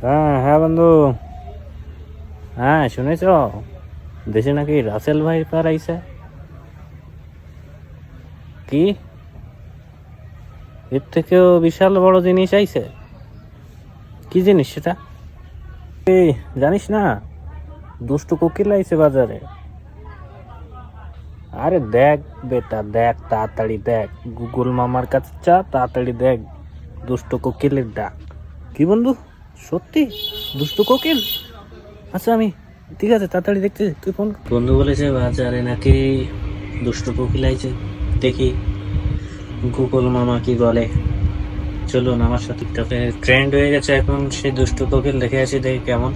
হ্যাঁ হ্যাঁ বন্ধু। হ্যাঁ শুনেছ? দেশে নাকি রাসেল ভাই পার আইছে? কি? এর থেকেও বিশাল বড় জিনিস আইছে। কি জিনিস সেটা? এই, জানিস না, দুষ্টু কোকিল আইছে বাজারে। আরে দেখ বেটা, দেখ, তাড়াতাড়ি দেখ। গুগল মামার কাছে চা, তাড়াতাড়ি দেখ, দুষ্ট কোকিলের ডাক। কি বন্ধু? সত্যি? দুষ্ট কোকিল? আচ্ছা আমি, ঠিক আছে, তাড়াতাড়ি দেখতে তুই ফোন বন্ধু বলেছে, বাজারে নাকি দুষ্ট কোকিল আইছে। দেখি গুগল মামা কি বলে। চলুন, আমার সাথে ট্রেন্ড হয়ে গেছে, এখন সেই দুষ্ট কোকিল দেখে আসি, দেখি কেমন।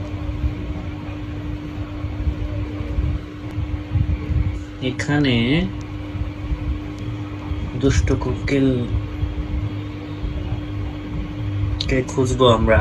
এখানে দুষ্ট কোকিল কে খুঁজবো আমরা।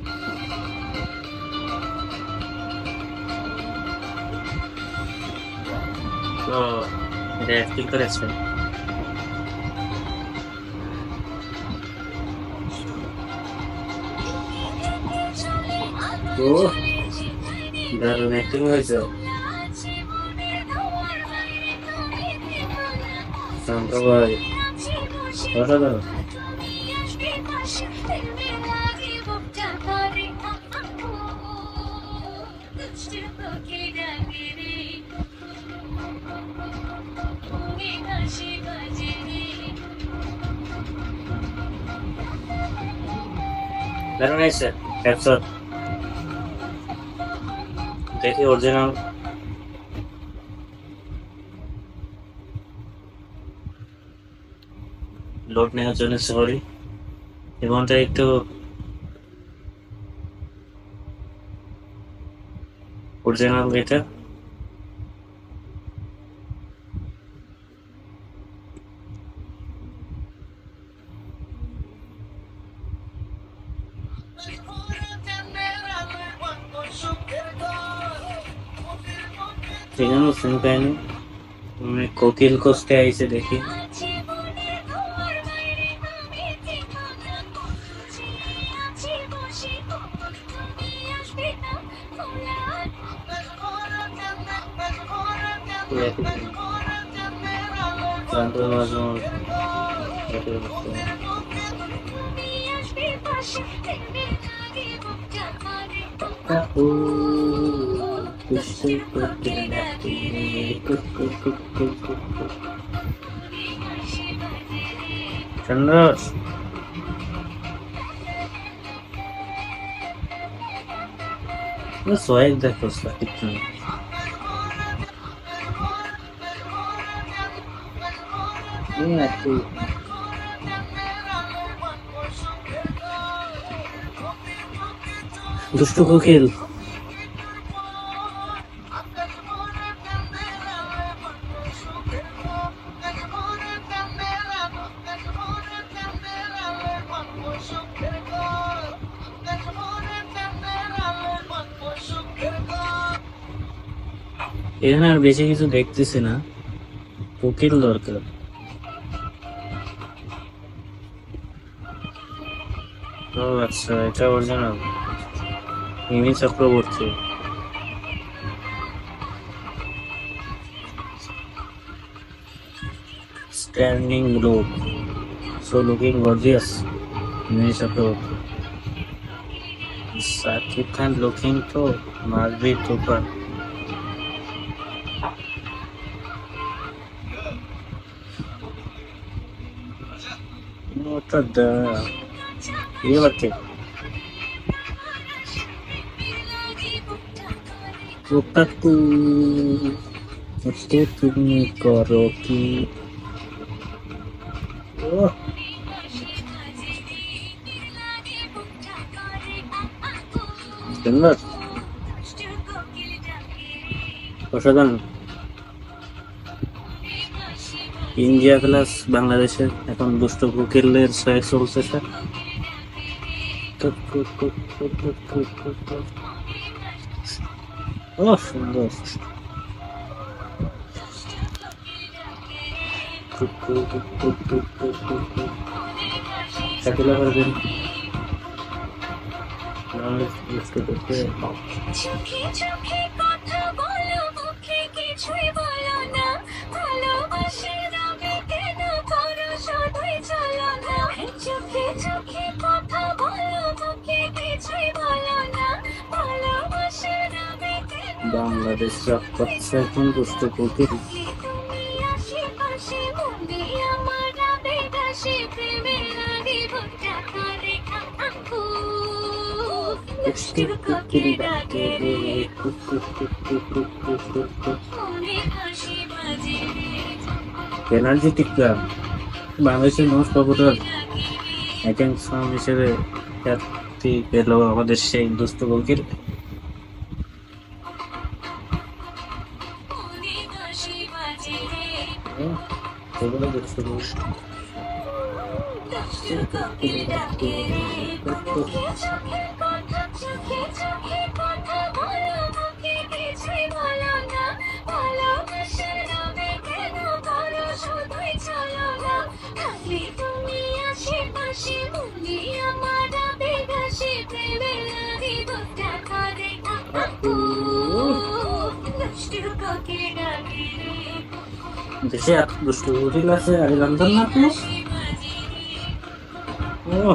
তো এটা অ্যাক্টিং করেছে। তো দারুণ অ্যাক্টিং হয়েছে। শান্ত ভাই অসাধারণ। দারুণ হয়েছে এপিসোড দেখি অরিজিনাল লোড নেওয়ার জন্য সরি এমনটা একটু অরিজিনাল এটা এখানে শুন পাইনি মানে কোকিল কষ্টে আইছে দেখি। ক্লান্ত সুন্দর সোয়েক দেখো নেই দুষ্টু কোকিল এখানে আর বেশি কিছু দেখতেছি না। কোকিল দরকার। ও আচ্ছা এটা অরিজিনাল মিমি চক্রবর্তী। স্ট্যান্ডিং লোক so looking gorgeous Mimi Chakraborty. Shakib Khan looking তো মাস্ট বি да елки কোকাকু তো তুমি করো কি ও জন্নত অসাধারণ ইন্ডিয়া প্লাস বাংলাদেশে এখন দুষ্ট কোকিলের ছয় চলছে স্যার ও সুন্দর। ডাকে রে মনে হাসি বাজে রে এনার্জেটিক গান বাংলাদেশের মোস্ট পপুলার আইটেম হিসেবে খ্যাতি পেল আমাদের সেই দুষ্ট কোকিল সেগুলো দুষ্ট কোকিল দুষ্টু কোকিল দেশে এত দুষ্ট কোকিল আছে? আর জানতাম না ও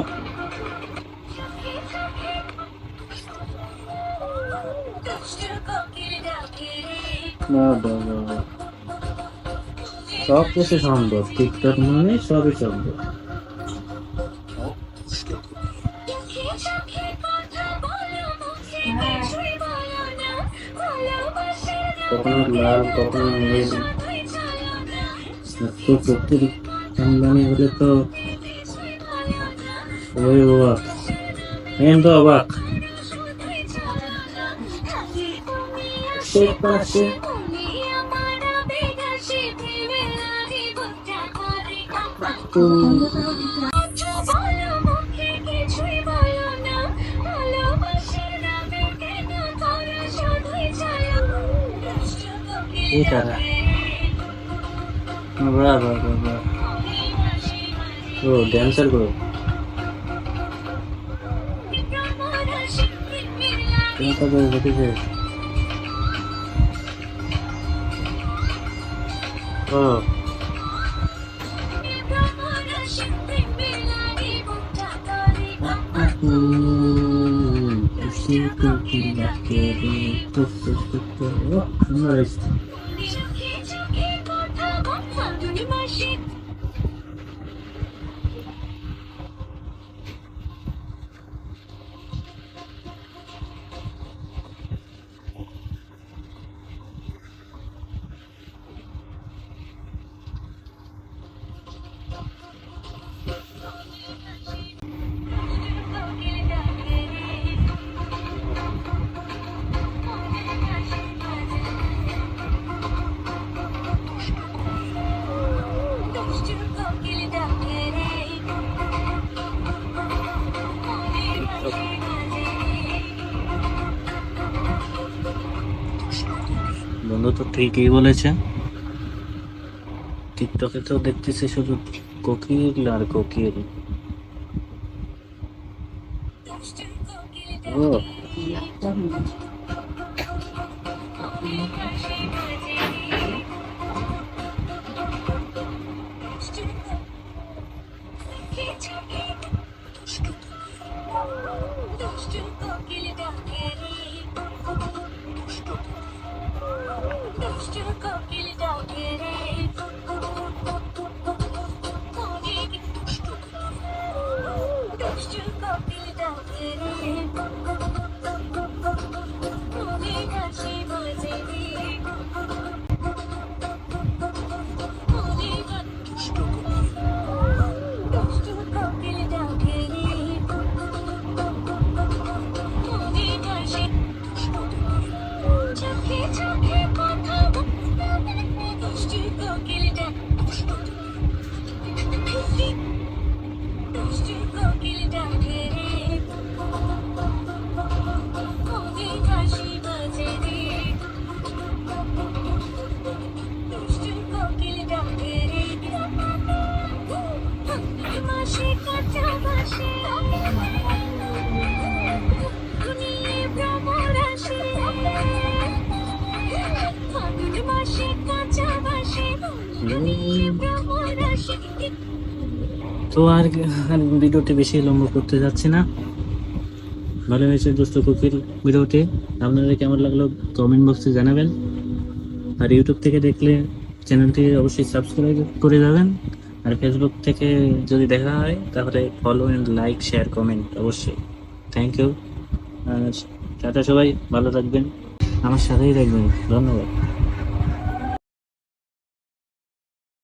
সব কিছু সম্ভব। টিকটক মানে সবই সম্ভব। ভালোবাসার কখনো লাল কখনো নীল। এত কোকিল খানদানি হলে তো সবাই অবাক। মেন তো অবাক। এই তারা। ও ড্যান্সার করো ও। হুম, খুশি কোকিল বন্ধু তো ঠিকই বলেছে। টিকটকে তো দেখতেছি শুধু কোকিল আর কোকিল। ও। Don't get it down, তো আর ভিডিওটি বেশি লম্ব করতে যাচ্ছি না। ভালো হয়েছে দোস্ত কুকির ভিডিওটি। আপনাদের কেমন লাগল কমেন্ট বক্সে জানাবেন। আর ইউটিউব থেকে দেখলে চ্যানেলটি অবশ্যই সাবস্ক্রাইব করে যাবেন। আর ফেসবুক থেকে যদি দেখা হয়, তাহলে follow and like share comment অবশ্যই। থ্যাংক ইউ আর টাটা সবাই, ভালো থাকবেন। আমার সাথেই থাকবেন। ধন্যবাদ।